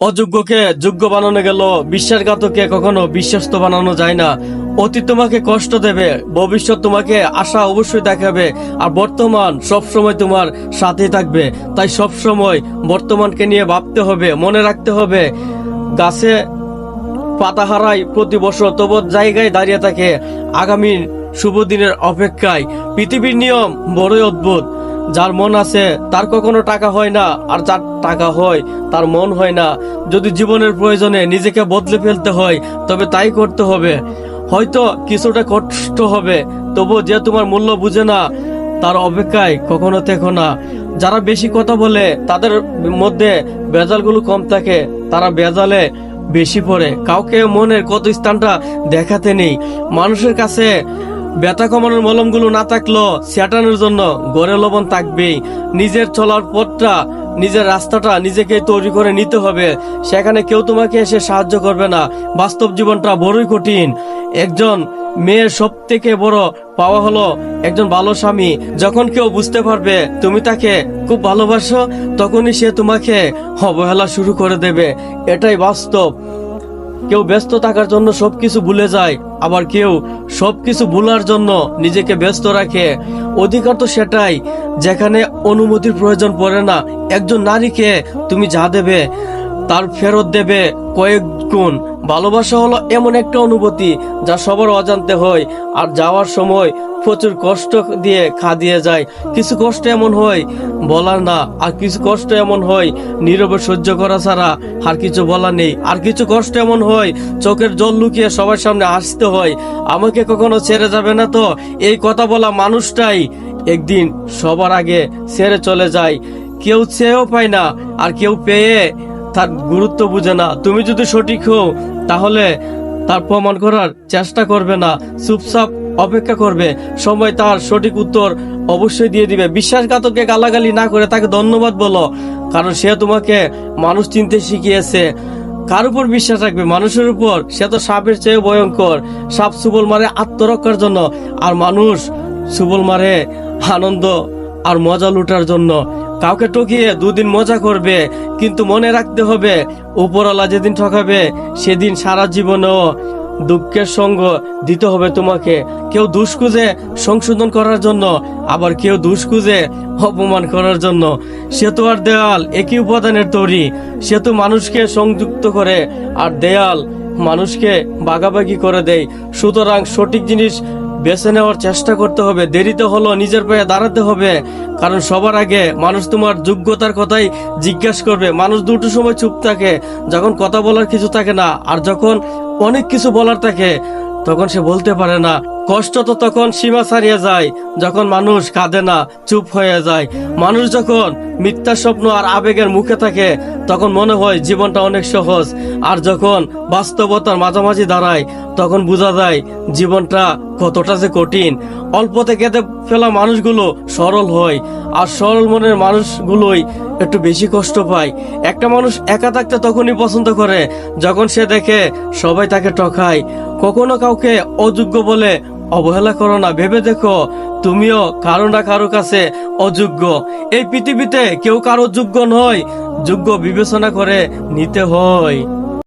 অযোগ্যকে যোগ্য বানানো গেল। বিশ্বাসঘাতকে কখনো বিশ্বস্ত বানানো যায় না। অতীত তোমাকে কষ্ট দেবে, ভবিষ্যৎ তোমাকে আশা অবশ্যই দেখাবে, আর বর্তমান সব সময় তোমার সাথে থাকবে। তাই সব সময় বর্তমানকে নিয়ে ভাবতে হবে, মনে রাখতে হবে। গাছে পাতা হারায় প্রতি বছর তবু জায়গায় দাঁড়িয়ে থাকে আগামী শুভ দিনের অপেক্ষায়। পৃথিবীর নিয়ম বড়ই অদ্ভুত। যার মন আছে, তার কখনো টাকা হয় না, আর যার টাকা হয়, তার মন হয় না। যদি জীবনের প্রয়োজনে নিজেকে বদলে ফেলতে হয়, তবে তাই করতে হবে। হয়তো কিছুটা কষ্ট হবে তবু যে তোমার মূল্য বুঝে না, তার অপেক্ষায় কখনো থেকো না। যারা বেশি কথা বলে, তাদের মধ্যে বেজালগুলো কম থাকে। তারা বেজালে বেশি পড়ে। কাউকে মনের কত স্থানটা দেখাতে নেই। মানুষের কাছে ব্যথা কমানোর মলমগুলো না থাকলেও সেটানোর জন্য গড়ে লবণ থাকবেই। নিজের চলার পথটা, নিজের রাস্তাটা নিজেকে তৈরি করে নিতে হবে। সেখানে কেউ তোমাকে এসে সাহায্য করবে না। বাস্তব জীবনটা বড়ই কঠিন। একজন মেয়ের সব থেকে বড় পাওয়া হলো একজন ভালো স্বামী। যখন কেউ বুঝতে পারবে তুমি তাকে খুব ভালোবাসো, তখনই সে তোমাকে অবহেলা শুরু করে দেবে। এটাই বাস্তব। কেউ ব্যস্ত থাকার জন্য সবকিছু ভুলে যায়, আবার কেউ সবকিছু ভুলার জন্য নিজেকে ব্যস্ত রাখে। অধিকার তো সেটাই, যেখানে অনুমতির প্রয়োজন পড়ে না। একজন নারীকে তুমি যা দেবে তার ফেরত দেবে কয়েক গুণ। ভালোবাসা হলো এমন একটা অনুভূতি যা সবার অজান্তে হয়, আর যাওয়ার সময় প্রচুর কষ্ট দিয়ে খা দিয়ে যায়। কিছু কষ্ট এমন হয়, বলার না, আর কিছু কষ্ট এমন হয়, নীরবে সহ্য করা ছাড়া আর কিছু বলা নেই। আর কিছু কষ্ট এমন হয়, চোখের জল লুকিয়ে সবার সামনে আসতে হয়। আমাকে কখনো ছেড়ে যাবে না তো? এই কথা বলা মানুষটাই একদিন সবার আগে ছেড়ে চলে যায়। কেউ চেয়েও পায় না, আর কেউ পেয়ে তার গুরুত্ব বুঝে না। তুমি যদি সঠিক হও, তাহলে তার প্রমাণ করার চেষ্টা করবে না, চুপচাপ অপেক্ষা করবে। সময় তার সঠিক উত্তর অবশ্যই দিয়ে দিবে। বিশ্বাসঘাতককে গালাগালি না করে তাকে ধন্যবাদ বলো, কারণ সে তোমাকে মানুষ চিনতে শিখিয়েছে। কার উপর বিশ্বাস রাখবে? মানুষের উপর। সে তো সাপের চেয়ে ভয়ঙ্কর। সাপ সুবল মারে আত্মরক্ষার জন্য, আর মানুষ সুবল মারে আনন্দ আর মজা লুটার জন্য। কাউকে টকিয়ে দুদিন মজা করবে, কিন্তু মনে রাখতে হবে, উপরওয়ালা যেদিন ঠকাবে, সেদিন সারা জীবনেও দুঃখের সঙ্গ দিতে হবে তোমাকে। কেউ দুষ খুঁজে সংশোধন করার জন্য, আবার কেউ দুষ খুঁজে অপমান করার জন্য। সেতু আর দেয়াল, একই উপাদানের তৈরি। সেতু মানুষকে সংযুক্ত করে, আর দেয়াল মানুষকে বাগাবাগি করে দেয়। সুতরাং সঠিক জিনিস বেছে নেওয়ার চেষ্টা করতে হবে। দেরিতে হলো নিজের পায়ে দাঁড়াতে হবে। কারণ সবার আগে মানুষ তোমার যোগ্যতার কথাই জিজ্ঞাসা করবে। মানুষ দুটো সময় চুপ থাকে, যখন কথা বলার কিছু থাকে না। আর যখন অনেক কিছু বলার থাকে, তখন সে বলতে পারে না। কষ্ট তো তখন সীমা ছাড়িয়ে যায়, যখন মানুষ কাঁদে না, চুপ হয়ে যায়। মানুষ যখন মিথ্যা স্বপ্ন আর আবেগের মুখে থাকে, তখন মনে হয় জীবনটা অনেক সহজ। আর যখন বাস্তবতার মাঝামাঝি দাঁড়ায়, তখন বোঝা যায় জীবনটা কতটা যে কঠিন। অল্পতে কেঁদে ফেলা মানুষগুলো সরল হয়, আর সরল মনের মানুষগুলোই একটু বেশি কষ্ট পায়। একটা মানুষ একা থাকতে তখনই পছন্দ করে, যখন সে দেখে সবাই তাকে টকায় কখনো কাউকে অযোগ্য বলে অবহেলা করো না, ভেবে দেখো, তুমিও কারও না কারও কাছে অযোগ্য। এই পৃথিবীতে কেউ কারও যোগ্য নয়, যোগ্য বিবেচনা করে নিতে হয়।